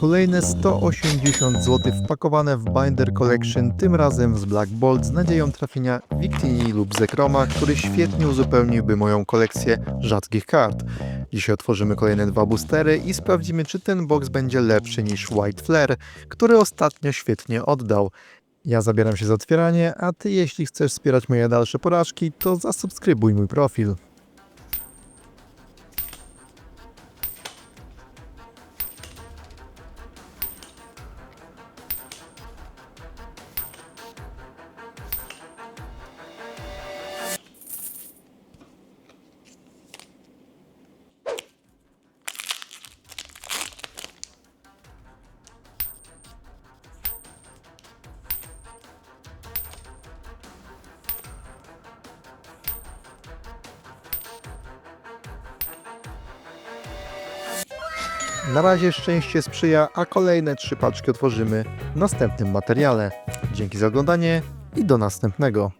Kolejne 180 zł wpakowane w Binder Collection, tym razem z Black Bolt z nadzieją trafienia Victini lub Zekroma, który świetnie uzupełniłby moją kolekcję rzadkich kart. Dzisiaj otworzymy kolejne dwa boostery i sprawdzimy, czy ten box będzie lepszy niż White Flare, który ostatnio świetnie oddał. Ja zabieram się za otwieranie, a ty jeśli chcesz wspierać moje dalsze porażki, to zasubskrybuj mój profil. Na razie szczęście sprzyja, a kolejne trzy paczki otworzymy w następnym materiale. Dzięki za oglądanie i do następnego.